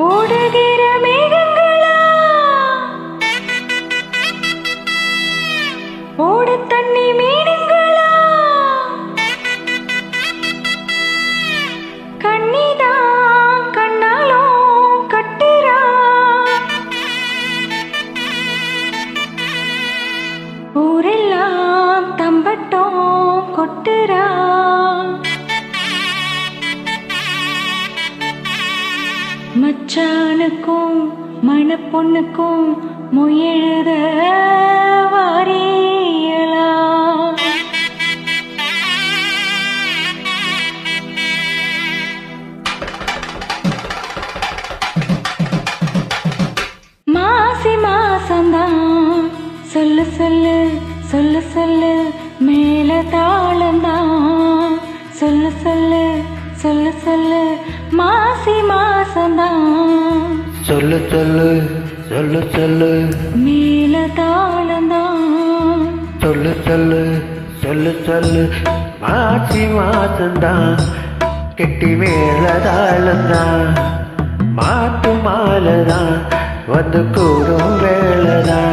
ஓடுகிற தம்பட்டம் கொட்டுறா. மச்சானுக்கும் மணப்பொண்ணுக்கும் முயழுத வாரியலா. மாசி மாசந்தான் சொல்லு சொல்லு. சொல்லு சொல்லு மேல தாளந்தான் சொல்லு சொல்லு சொல்லு சொல்லு மாசி மாசந்தான் சொல்லு சொல்லு சொல்லு சொல்லு. மேல தாளந்தான் சொல்லு சொல்லு சொல்லு சொல்லு மாசி மாசந்தான் கெட்டி மேளதாளந்தான் மாட்டு மாலைதான் வந்து கூடும் வேலைதான்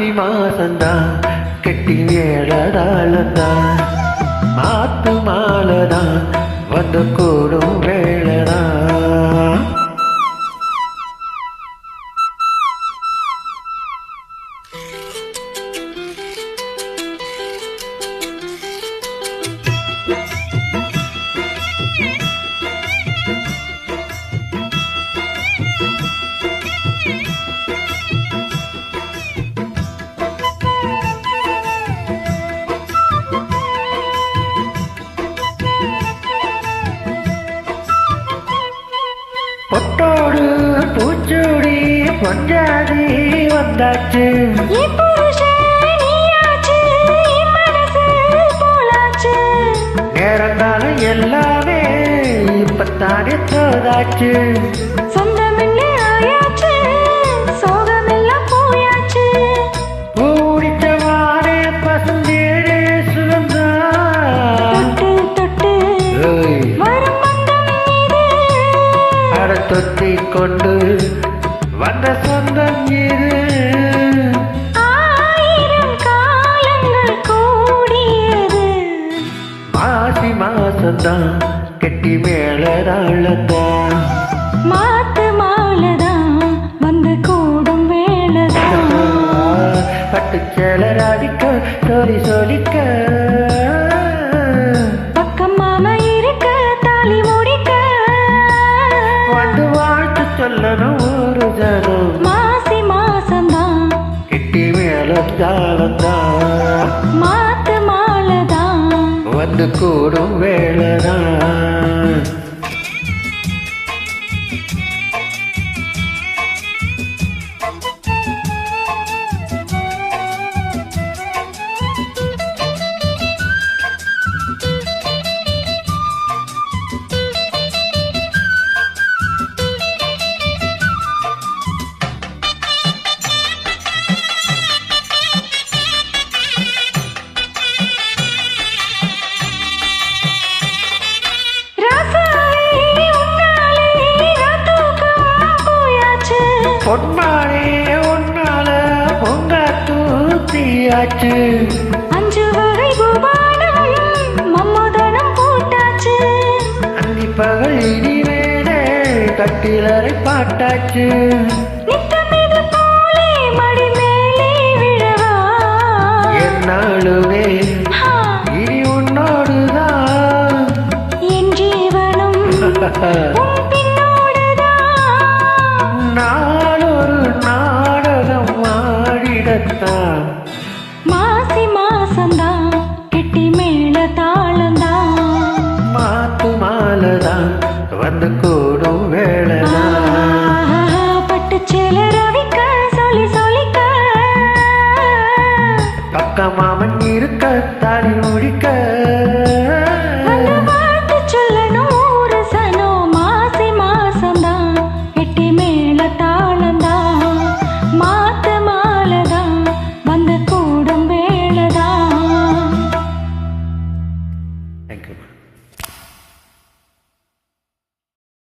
மாசி மாசந்தா கெட்டி மேளதாளந்தான் மாத்து மாலைதான் வந்து கூடும் பூச்சூடி பொஞ்சாதி வந்தாச்சு. நேரங்காலம் எல்லாமே இப்பத்தானே தோதாச்சு தொத்தி கொண்டு வந்த சொந்தம் இது. மாசி மாசந்தான் கெட்டி மேளதாளந்தான் மாத்து மாலைதான் வந்து கூடும் வேலைதான். பட்டுச்சேலர் அடிக்க சொல்லி சொல்லிக்க சொல்லணும் ஒரு ஜனம். மாசி மாசம்தான். கெட்டி மேளதாளந்தான் மாத்து மாலைதான். வந்து கூடும் வேலைதான். பொன்மானே உன்னால பொங்க தூத்தியாச்சு. அஞ்சு வகை மம்மதனம் போட்டாச்சு. அந்தி பகல் பாட்டாச்சு மடி மேலே விழவா. என்னாலுமே ஹா, இனி உன்னோடுதான். என் ஜீவனும் மாமன் இருக்க தாலி முடிக்க